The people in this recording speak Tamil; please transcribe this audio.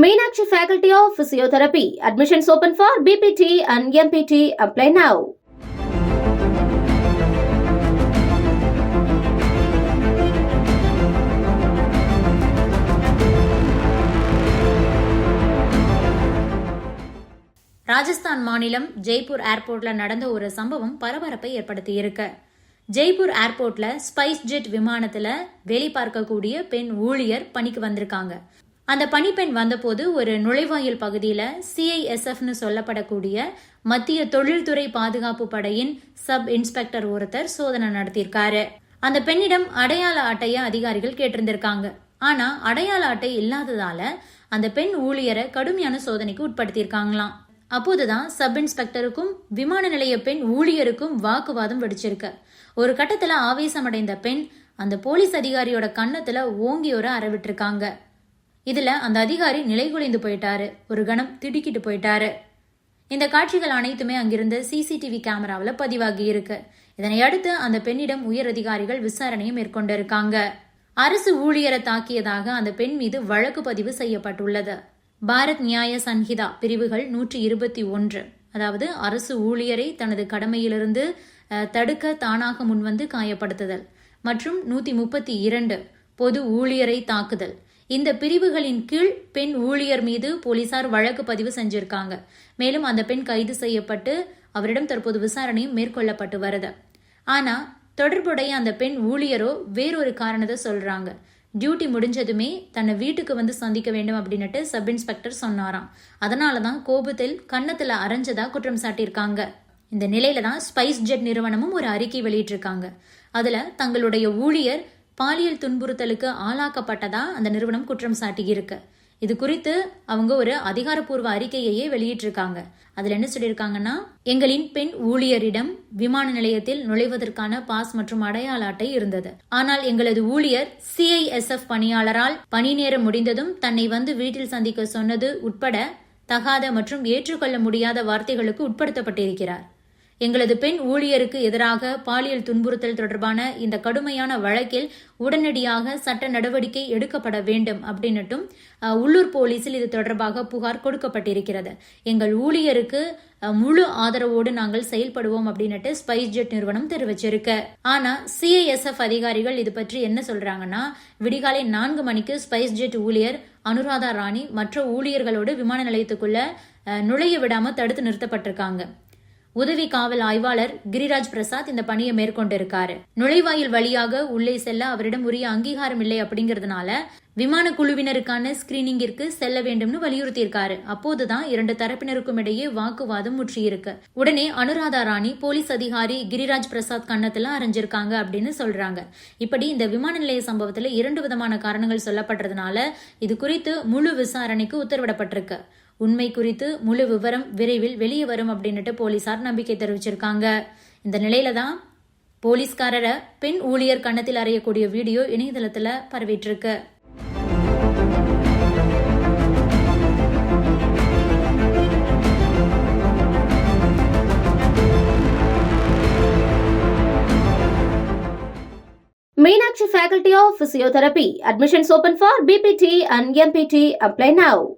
Meenakshi Faculty of Physiotherapy. Admissions open for BPT and MPT. Apply now. Rajasthan மாநிலம் ஜெய்ப்பூர் ஏர்போர்ட்ல நடந்த ஒரு சம்பவம் பரபரப்பை ஏற்படுத்தி இருக்கு ஜெய்ப்பூர் ஏர்போர்ட்ல ஸ்பைஸ் ஜெட் விமானத்துல வேலை பார்க்கக்கூடிய பெண் ஊழியர் பணிக்கு வந்திருக்காங்க அந்த பணிப்பெண் வந்தபோது ஒரு நுழைவாயில் பகுதியில் சிஐஎஸ்எஃப்னு சொல்லப்படக்கூடிய மத்திய தொழில்துறை பாதுகாப்பு படையின் சப் இன்ஸ்பெக்டர் ஒருத்தர் சோதனை நடத்தியிருக்காரு. அந்த பெண்ணிடம் அடையாள அட்டையை அதிகாரிகள் கேட்டிருந்திருக்காங்க. ஆனா அடையாள அட்டை இல்லாததால அந்த பெண் ஊழியரை கடுமையான சோதனைக்கு உட்படுத்தியிருக்காங்களாம். அப்போதுதான் சப் இன்ஸ்பெக்டருக்கும் விமான நிலைய பெண் ஊழியருக்கும் வாக்குவாதம் வெடிச்சிருக்கு. ஒரு கட்டத்துல ஆவேசமடைந்த பெண் அந்த போலீஸ் அதிகாரியோட கன்னத்துல ஓங்கி ஒரு அரவிட்டிருக்காங்க இதுல அந்த அதிகாரி நிலைகுலைந்து போயிட்டாரு. ஒரு கணம் திடுக்கிட்டு போயிட்டாரு. இந்த காட்சிகள் அனைத்துமே அங்கிருந்து சிசிடிவி கேமராவில் பதிவாகி இருக்கு. இதனை அடுத்து அந்த பெண்ணிடம் உயர் அதிகாரிகள் விசாரணையை மேற்கொண்டிருக்காங்க. அரசு ஊழியரை தாக்கியதாக அந்த பெண் மீது வழக்கு பதிவு செய்யப்பட்டுள்ளது. பாரத் நியாய சன்ஹிதா பிரிவுகள் நூற்றி இருபத்தி ஒன்று. அதாவது அரசு ஊழியரை தனது கடமையிலிருந்து தடுக்க தானாக முன்வந்து காயப்படுத்துதல் மற்றும் நூத்தி முப்பத்தி இரண்டு பொது ஊழியரை தாக்குதல். இந்த பிரிவுகளின் கீழ் பெண் ஊழியர் மீது போலீசார் வழக்கு பதிவு செஞ்சிருக்காங்க. மேலும் அந்த பெண் கைது செய்யப்பட்டு அவரிடம் தற்போது விசாரணையும் மேற்கொள்ளப்பட்டு வருது. ஆனா தொடர்புடைய அந்த பெண் ஊழியரோ வேறொரு காரணத்தை சொல்றாங்க. டியூட்டி முடிஞ்சதுமே தன்னை வீட்டுக்கு வந்து சந்திக்க வேண்டும் அப்படின்னுட்டு சப் இன்ஸ்பெக்டர் சொன்னாராம். அதனால தான் கோபத்தில் கன்னத்துல அரைஞ்சதா குற்றம் சாட்டியிருக்காங்க. இந்த நிலையில தான் ஸ்பைஸ் ஜெட் நிறுவனமும் ஒரு அறிக்கை வெளியிட்டிருக்காங்க. அதுல தங்களுடைய ஊழியர் பாலியல் துன்புறுத்தலுக்கு ஆளாக்கப்பட்டதா அந்த நிறுவனம் குற்றம் சாட்டியிருக்கு. இது குறித்து அவங்க ஒரு அதிகாரப்பூர்வ அறிக்கையையே வெளியிட்டிருக்காங்க. அதுல என்ன சொல்லியிருக்காங்கன்னா எங்களின் பெண் ஊழியரிடம் விமான நிலையத்தில் நுழைவதற்கான பாஸ் மற்றும் அடையாள அட்டை இருந்தது. ஆனால் எங்களது ஊழியர் சிஐஎஸ்எஃப் பணியாளரால் பணி நேரம் முடிந்ததும் தன்னை வந்து வீட்டில் சந்திக்க சொன்னது உட்பட தகாத மற்றும் ஏற்றுக்கொள்ள முடியாத வார்த்தைகளுக்கு உட்படுத்தப்பட்டிருக்கிறார். எங்களது பெண் ஊழியருக்கு எதிராக பாலியல் துன்புறுத்தல் தொடர்பான இந்த கடுமையான வழக்கில் உடனடியாக சட்ட நடவடிக்கை எடுக்கப்பட வேண்டும் அப்படின்னுட்டும் உள்ளூர் போலீஸில் இது தொடர்பாக புகார் கொடுக்கப்பட்டிருக்கிறது. எங்கள் ஊழியருக்கு முழு ஆதரவோடு நாங்கள் செயல்படுவோம் அப்படின்னுட்டு ஸ்பைஸ் ஜெட் நிறுவனம் தெரிவிச்சிருக்கு. ஆனா சிஐஎஸ்எஃப் அதிகாரிகள் இது பற்றி என்ன சொல்றாங்கன்னா விடிகாலை நான்கு மணிக்கு ஸ்பைஸ் ஜெட் ஊழியர் அனுராதா ராணி மற்ற ஊழியர்களோடு விமான நிலையத்துக்குள்ள நுழைய விடாம தடுத்து நிறுத்தப்பட்டிருக்காங்க. உதவி காவல் ஆய்வாளர் கிரிராஜ் பிரசாத் இந்த பணியை மேற்கொண்டிருக்காரு. நுழைவாயில் வழியாக உள்ளே செல்ல அவரிடம் உரிய அங்கீகாரம் இல்லை அப்படிங்கறதுனால விமான குழுவினருக்கான ஸ்கிரீனிங்கிற்கு செல்ல வேண்டும்னு வலியுறுத்தியிருக்காரு. அப்போதுதான் இரண்டு தரப்பினருக்கும் இடையே வாக்குவாதம் முற்றியிருக்கு. உடனே அனுராதா ராணி போலீஸ் அதிகாரி கிரிராஜ் பிரசாத் கன்னத்துல அரைஞ்சிருக்காங்க அப்படின்னு சொல்றாங்க. இப்படி இந்த விமான நிலைய சம்பவத்துல இரண்டு விதமான காரணங்கள் சொல்லப்பட்டதுனால இது குறித்து முழு விசாரணைக்கு உத்தரவிடப்பட்டிருக்கு. உண்மை குறித்து முழு விவரம் விரைவில் வெளியே வரும் அப்படின்னுட்டு போலீசார் நம்பிக்கை தெரிவிச்சிருக்காங்க இந்த நிலையில தான் போலீஸ்காரரை பெண் ஊழியர் கன்னத்தில் அறையக்கூடிய வீடியோ இணையதளத்துல பரவிட்டு இருக்கு Meenakshi Faculty of Physiotherapy. Admissions open for BPT and MPT. Apply now.